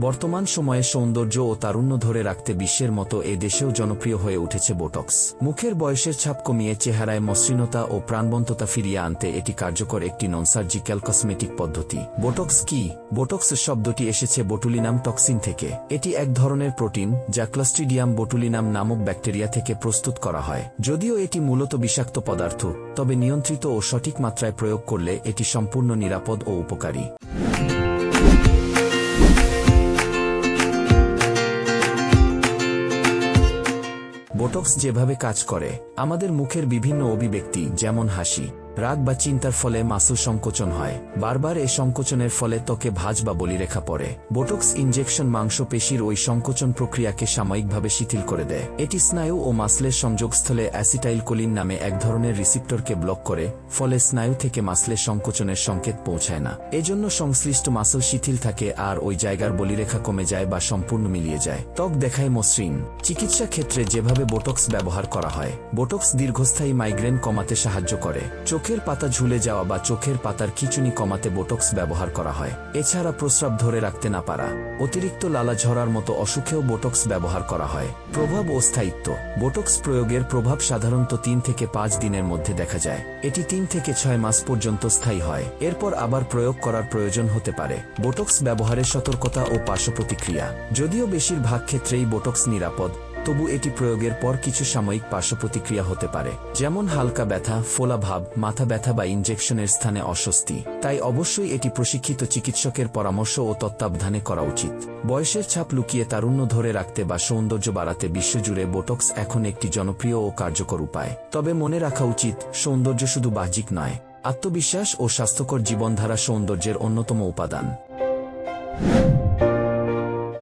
বর্তমান সময়ে সৌন্দর্য ও তারুণ্য ধরে রাখতে বিশ্বের মতো এ দেশেও জনপ্রিয় হয়ে উঠেছে বোটক্স। মুখের বয়সের ছাপ কমিয়ে চেহারায় মসৃণতা ও প্রাণবন্ততা ফিরিয়ে আনতে এটি কার্যকর একটি নন সার্জিক্যাল কসমেটিক পদ্ধতি। বোটক্স কি? বোটক্স শব্দটি এসেছে বোটুলিনাম টক্সিন থেকে। এটি এক ধরনের প্রোটিন যা ক্লাস্ট্রিডিয়াম বোটুলিনাম নামক ব্যাকটেরিয়া থেকে প্রস্তুত করা হয়। যদিও এটি মূলত বিষাক্ত পদার্থ, তবে নিয়ন্ত্রিত ও সঠিক মাত্রায় প্রয়োগ করলে এটি সম্পূর্ণ নিরাপদ ও উপকারী। বোটক্স যেভাবে কাজ করে আমাদের মুখের বিভিন্ন অভিব্যক্তি যেমন হাসি। রাগ বা চিন্তার ফলে মাসল সংকোচন হয়। বারবার এই সংকোচনের ফলে ত্বকে ভাঁজ বা বলিরেখা পড়ে। বোটক্স ইনজেকশন মাংসপেশির ওই সংকোচন প্রক্রিয়াকে সাময়িকভাবে শিথিল করে দেয়। এটি স্নায়ু ও মাসলের সংযোগস্থলে অ্যাসিটাইলকোলিন নামে এক ধরনের রিসিপ্টরকে ব্লক করে, ফলে স্নায়ু থেকে মাসলের সংকোচনের সংকেত পৌঁছায় না। এজন্য সংশ্লিষ্ট মাসল শিথিল থাকে আর ওই জায়গার বলিরেখা কমে যায় বা সম্পূর্ণ মিলিয়ে যায়। ত্বক দেখায় মসৃণ। চিকিৎসা ক্ষেত্রে যেভাবে বোটক্স ব্যবহার করা হয়, বোটক্স দীর্ঘস্থায়ী মাইগ্রেন কমাতে সাহায্য করে। চোখের পাতা ঝুলে যাওয়া বা চোখের পাতার খিচুনি কমাতে বোটক্স ব্যবহার করা হয়। এছাড়া প্রস্রাব ধরে রাখতে না পারা, অতিরিক্ত লালা ঝরার মতো অসুখেও বোটক্স ব্যবহার করা হয়। প্রভাব ও স্থায়িত্ব বোটক্স প্রয়োগের প্রভাব সাধারণত তিন থেকে পাঁচ দিনের মধ্যে দেখা যায়। এটি তিন থেকে ছয় মাস পর্যন্ত স্থায়ী হয়। এরপর আবার প্রয়োগ করার প্রয়োজন হতে পারে। বোটক্স ব্যবহারের সতর্কতা ও পার্শ্ব প্রতিক্রিয়া যদিও বেশিরভাগ ক্ষেত্রেই বোটক্স নিরাপদ তবু এটি প্রয়োগের পর কিছু সাময়িক পার্শ্ব প্রতিক্রিয়া হতে পারে। যেমন হালকা ব্যথা, ফোলা ভাব, মাথা ব্যথা বা ইনজেকশনের স্থানে অস্বস্তি। তাই অবশ্যই এটি প্রশিক্ষিত চিকিৎসকের পরামর্শ ও তত্ত্বাবধানে করা উচিত। বয়সের ছাপ লুকিয়ে তারুণ্য ধরে রাখতে বা সৌন্দর্য বাড়াতে বিশ্বজুড়ে বোটক্স এখন একটি জনপ্রিয় ও কার্যকর উপায়। তবে মনে রাখা উচিত, সৌন্দর্য শুধু বাহ্যিক নয়, আত্মবিশ্বাস ও স্বাস্থ্যকর জীবনধারা সৌন্দর্যের অন্যতম উপাদান।